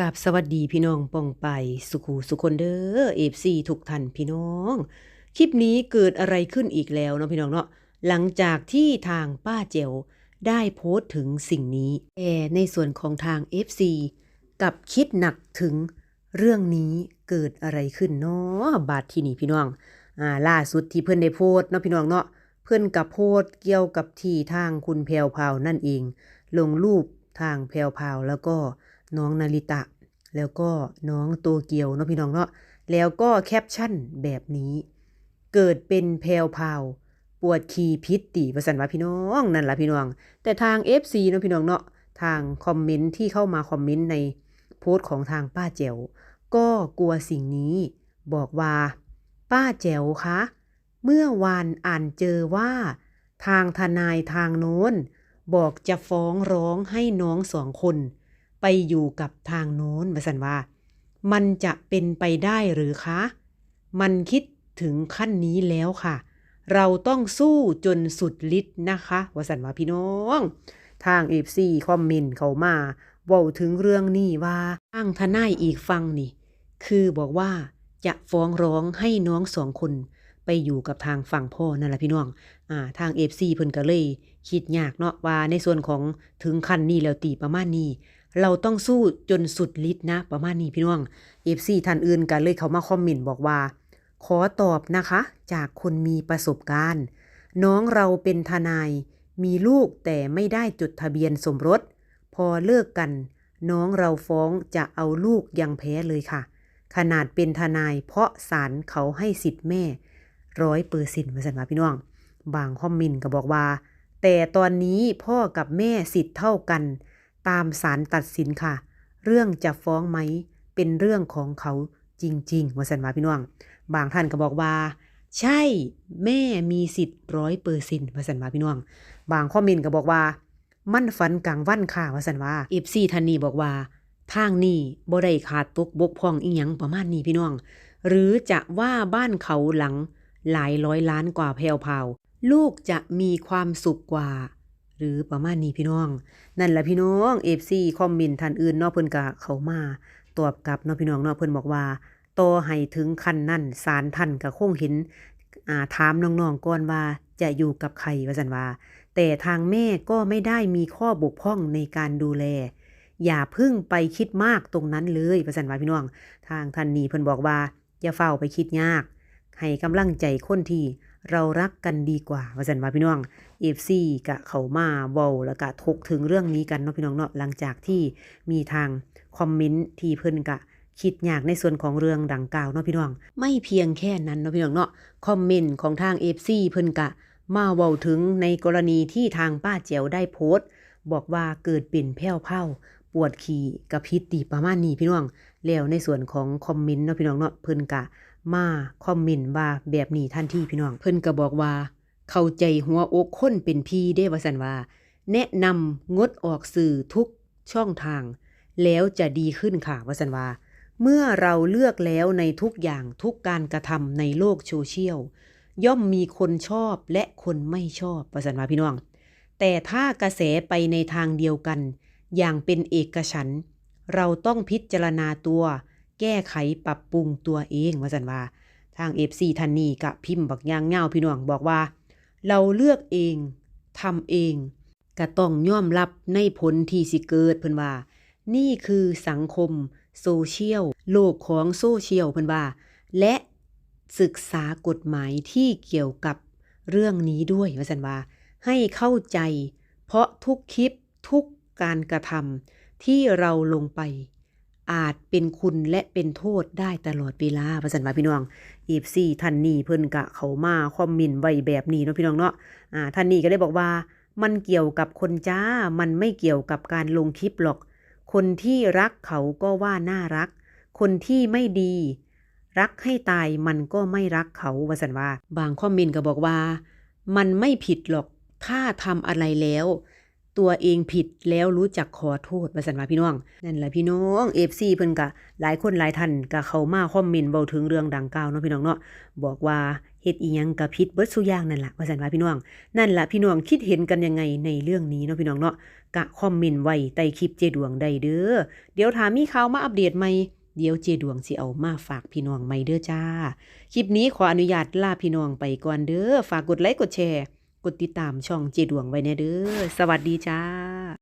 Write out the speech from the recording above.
กับสวัสดีพี่น้องป่องไปสุขูสุคนเด้อเอฟซีทุกท่านพี่น้อง คลิปนี้เกิดอะไรขึ้นอีกแล้วเนาะพี่น้องเนาะหลังจากที่ทางป้าเจวได้โพสต์ถึงสิ่งนี้แต่ในส่วนของทาง FC กับคิดหนักถึงเรื่องนี้เกิดอะไรขึ้นเนาะบาดที่นี่พี่น้องอ่าล่าสุดที่เพื่อนได้โพสต์เนาะพี่น้องเนาะเพื่อนกับโพสต์เกี่ยวกับที่ทางคุณแพรวพาวนั่นเอง ลงรูปทางแพรวพาวแล้วก็ น้องนาริตะ แล้วก็น้องโตเกียวเนาะพี่น้องเนาะแล้วก็แคปชั่นแบบนี้ เกิดเป็นแพรวพาวปวดขีพิษตีประสันว่าพี่น้องนั่นละพี่น้อง แต่ทาง FC เนาะพี่น้องเนาะทางคอมเมนต์ที่เข้ามาคอมเมนต์ในโพสต์ของทางป้าแจ๋วก็กลัวสิ่งนี้ บอกว่า ป้าแจ๋วคะเมื่อวานอ่านเจอว่า ทางทนายทางโน้น บอกจะฟ้องร้องให้น้องสองคน ไปอยู่กับทางโน้นมาสันว่า มันจะเป็นไปได้หรือคะ มันคิดถึงขั้นนี้แล้วค่ะ เราต้องสู้จนสุดฤทธิ์นะคะวสันว่าพี่น้อง ทางเอฟซีคอมเมนต์เขามาเว้าถึงเรื่องนี้ว่าทางทนายอีกฟังนี่ คือบอกว่าจะฟ้องร้องให้น้องสองคนไปอยู่กับทางฝั่งพ่อนั่นแหละพี่น้อง อ่า ทางเอฟซีเพิ่นก็เลย คิดยากเนาะว่าในส่วนของถึงขั้นนี้แล้วตีประมาณนี้ เราต้องสู้จนสุดฤทธิ์นะ ประมาณนี้พี่น้องเอฟซีท่านอื่นกันเลยเขามาคอมเมนต์บอกว่า ขอตอบนะคะ จากคนมีประสบการณ์ น้องเราเป็นทนาย มีลูกแต่ไม่ได้จดทะเบียนสมรส พอเลิกกัน น้องเราฟ้องจะเอาลูกยังแพ้เลยค่ะ ขนาดเป็นทนายเพราะศาลเขาให้สิทธิ์แม่ร้อยเปอร์เซ็นต์มาสันว่าพี่น้อง บางคอมเมนต์ก็บอกว่า แต่ตอนนี้พ่อกับแม่สิทธิ์เท่ากัน ตามศาลตัดสินค่ะ เรื่องจะฟ้องไหมเป็นเรื่องของเขาจริงๆว่าสันว่าพี่น้อง บางท่านก็บอกว่า ใช่แม่มีสิทธิ์ร้อยเปอร์เซ็นต์ว่าสันว่าพี่น้อง บางคอมเมนก็บอกว่า มั่นฝันกลางวันค่ะว่าสันว่าเอฟซีท่านนี้บอกว่าทางนี้บ่ได้ขาดตกบกพร่องอีหยังประมาณนี้พี่น้อง หรือจะว่าบ้านเขาหลังหลายร้อยล้านกว่าแพรวพราวลูกจะมีความสุขกว่า หรือประมาณนี้พี่น้อง นั่นแหละพี่น้องเอฟซีคอมเมนต์ท่านอื่นนาะเพิ่นก็เขามาตอบกลับนาะพี่น้องนาะเพิ่นบอกว่าต่อให้ถึงขั้นนั้นศาลท่านก็คงเห็นอ่าถามน้องๆก่อนว่าจะอยู่กับใครว่าซั่นว่า แต่ทางแม่ก็ไม่ได้มีข้อบกพร่องในการดูแล อย่าพึ่งไปคิดมากตรงนั้นเลยประสันว่าพี่น้อง ทางท่านนี้เพิ่นบอกว่าอย่าเฝ้าไปคิดยาก ให้กำลังใจคนที่ เรารักกันดีกว่าประสันว่าพี่น้องเอฟซีกะเขามาเว้าแล้วก็ทกถึงเรื่องนี้กันเนาะพี่น้องเนาะหลังจากที่มีทางคอมเมนต์ที่เพิ่นกะคิดอยากในส่วนของเรื่องดังกล่าวเนาะพี่น้อง ไม่เพียงแค่นั้นเนาะพี่น้องเนาะคอมเมนต์ของทาง FC เพิ่นกะ มาเว้าถึงในกรณีที่ทางป้าเจียวได้โพสต์ บอกว่าเกิดเป็นแพ้วเผาปวดขี่กระพิษตีประมาณนี้พี่น้องแล้วในส่วนของคอมเมนต์เนาะพี่น้องเนาะเพิ่นกะ มาคอมเมนต์ว่าแบบนี้ทันทีพี่น้อง เพิ่นก็บอกว่า เข้าใจหัวอกคนเป็นพี่ได้ว่าสันว่า แนะนำงดออกสื่อทุกช่องทาง แล้วจะดีขึ้นค่ะว่าสันว่า เมื่อเราเลือกแล้วในทุกอย่างทุกการกระทำในโลกโซเชียลย่อมมีคนชอบและคนไม่ชอบประสันว่าพี่น้อง แต่ถ้ากระแสไปในทางเดียวกัน อย่างเป็นเอกฉันเราต้องพิจารณาตัว แก้ไขปรับปรุงตัวเองว่าสันว่าทางเอฟซีทันนี่กะพิมพ์บักย่างเงาพี่น้องบอกว่า เราเลือกเองทำเองก็ต้องยอมรับในผลที่สิเกิดเพิ่นว่า นี่คือสังคมโซเชียลโลกของโซเชียลเพิ่นว่า และศึกษากฎหมายที่เกี่ยวกับเรื่องนี้ด้วยว่าสันว่า ให้เข้าใจ เพราะทุกคลิปทุกการกระทำที่เราลงไป อาจเป็นคุณและเป็นโทษได้ตลอดเวลาว่าสันว่าพี่น้องอีฟซี่ท่านนี้เพิ่นกะเขามาคอมเมนไว้แบบนี้เนาะพี่น้องเนาะอ่าท่านนี้ก็ได้บอกว่า มันเกี่ยวกับคนจ้า มันไม่เกี่ยวกับการลงคลิปหรอก คนที่รักเขาก็ว่าน่ารัก คนที่ไม่ดี รักให้ตายมันก็ไม่รักเขาวาสันว่า บางคอมเมนต์ก็บอกว่า มันไม่ผิดหรอกถ้าทำอะไรแล้ว ตัวเองผิดแล้วรู้จักขอโทษวาสันว่าพี่น้อง นั่นแหละพี่น้องเอฟซีเพิ่นกะ หลายคนหลายท่านกะเขามาคอมเมนต์เบาถึงเรื่องดังกล่าวเนาะพี่น้องเนาะบอกว่าเฮ็ดอีหยังก็ผิดเบิดซุอย่างนั่นแหละว่าซั่นว่าพี่น้อง นั่นแหละพี่น้องคิดเห็นกันยังไงในเรื่องนี้เนาะพี่น้องเนาะกะคอมเมนต์ไว้ใต้คลิปเจดวงได้เด้อเดี๋ยวถามมีข่าวมาอัปเดตใหม่เดี๋ยวเจดวงสิเอามาฝากพี่น้องใหม่เด้อจ้า คลิปนี้ขออนุญาตลาพี่น้องไปก่อนเด้อฝากกดไลค์กดแชร์ กดติดตามช่องเจดวงไว้แน่เด้อ สวัสดีจ้า